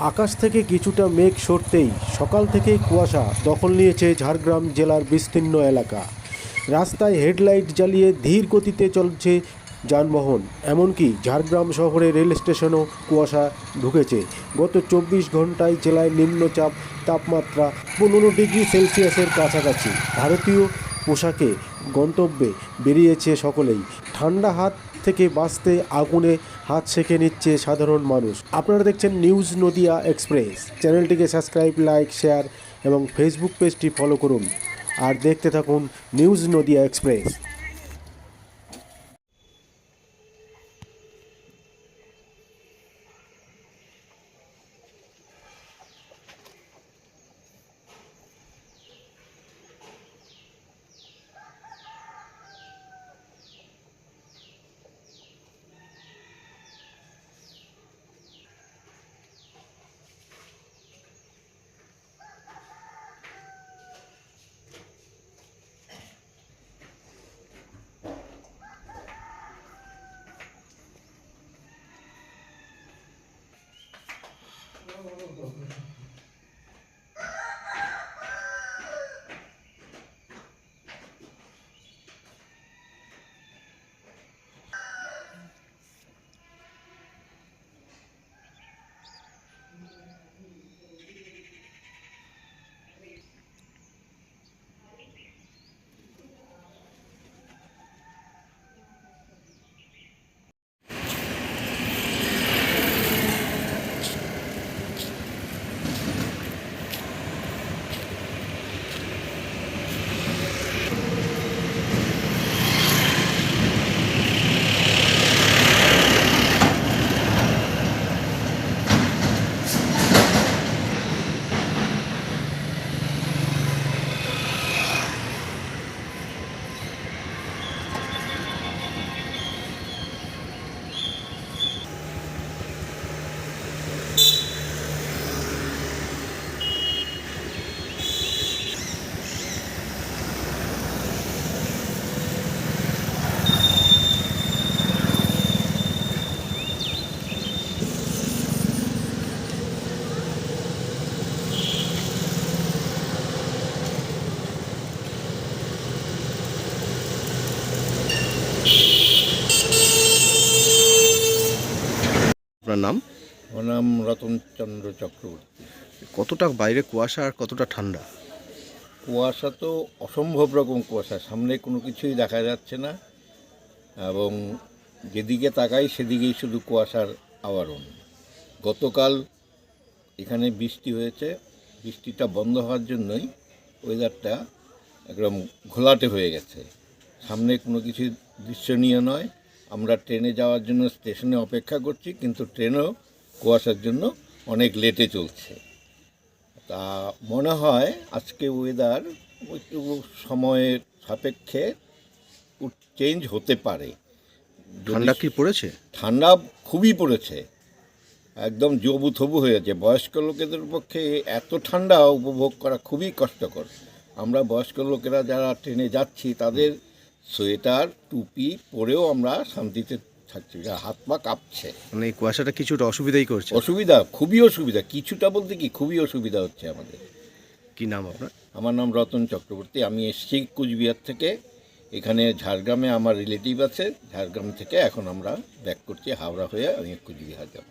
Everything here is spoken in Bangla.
আকাশ থেকে কিছুটা মেঘ সরতেই সকাল থেকেই কুয়াশা দখল নিয়েছে ঝাড়গ্রাম জেলার বিস্তীর্ণ এলাকা। রাস্তায় হেডলাইট জ্বালিয়ে ধীর গতিতে চলছে যানবাহন। এমনকি ঝাড়গ্রাম শহরে রেল স্টেশনও কুয়াশা ঢুকেছে। গত চব্বিশ ঘন্টায় জেলায় নিম্নচাপ তাপমাত্রা পনেরো ডিগ্রি সেলসিয়াসের কাছাকাছি। ভারতীয় পোশাকে গন্তব্যে বেরিয়েছে সকলেই। ঠান্ডা হাত থেকে বাঁচতে আগুনে হাত সেঁকে নিচ্ছে সাধারণ মানুষ। আপনারা দেখছেন নিউজ নদিয়া এক্সপ্রেস। চ্যানেলটিকে সাবস্ক্রাইব, লাইক, শেয়ার এবং ফেসবুক পেজটি ফলো করুন। আর দেখতে থাকুন news Nadia express. não, não, não, não. আপনার নাম? আমার নাম রতনচন্দ্র চক্রবর্তী। কতটা বাইরে কুয়াশা আর কতটা ঠান্ডা? কুয়াশা তো অসম্ভব রকম কুয়াশা সামনে কোনো কিছুই দেখা যাচ্ছে না এবং যেদিকে তাকাই সেদিকেই শুধু কুয়াশার আবরণ। গতকাল এখানে বৃষ্টি হয়েছে বৃষ্টিটা বন্ধ হওয়ার জন্যই ওয়েদারটা একদম ঘোলাটে হয়ে গেছে। সামনে কোনো কিছু দৃশ্যনীয় নয় আমরা ট্রেনে যাওয়ার জন্য স্টেশনে অপেক্ষা করছি কিন্তু ট্রেনও কুয়াশার জন্য অনেক লেটে চলছে। তা মনে হয় আজকে ওয়েদার একটু সময়ের সাপেক্ষে চেঞ্জ হতে পারে। ঠান্ডা কি পড়েছে? ঠান্ডা খুবই পড়েছে। একদম জবু থবু হয়ে যাচ্ছে বয়স্ক লোকেদের পক্ষে এত ঠান্ডা উপভোগ করা খুবই কষ্টকর। আমরা বয়স্ক লোকেরা যারা ট্রেনে যাচ্ছি তাদের সোয়েটার টুপি পরেও আমরা শান্তিতে থাকছি হাত পা কাঁপছে। মানে কুয়াশাটা কিছুটা অসুবিধাই করছে। অসুবিধা খুবই অসুবিধা কিছুটা বলতে কি খুবই অসুবিধা হচ্ছে আমাদের। কি নাম আপনার? আমার নাম রতন চক্রবর্তী আমি এসছি কুচবিহার থেকে। এখানে ঝাড়গ্রামে আমার রিলেটিভ আছে ঝাড়গ্রাম থেকে এখন আমরা ব্যাক করছি হাওড়া হয়ে আমি কুচবিহার যাব।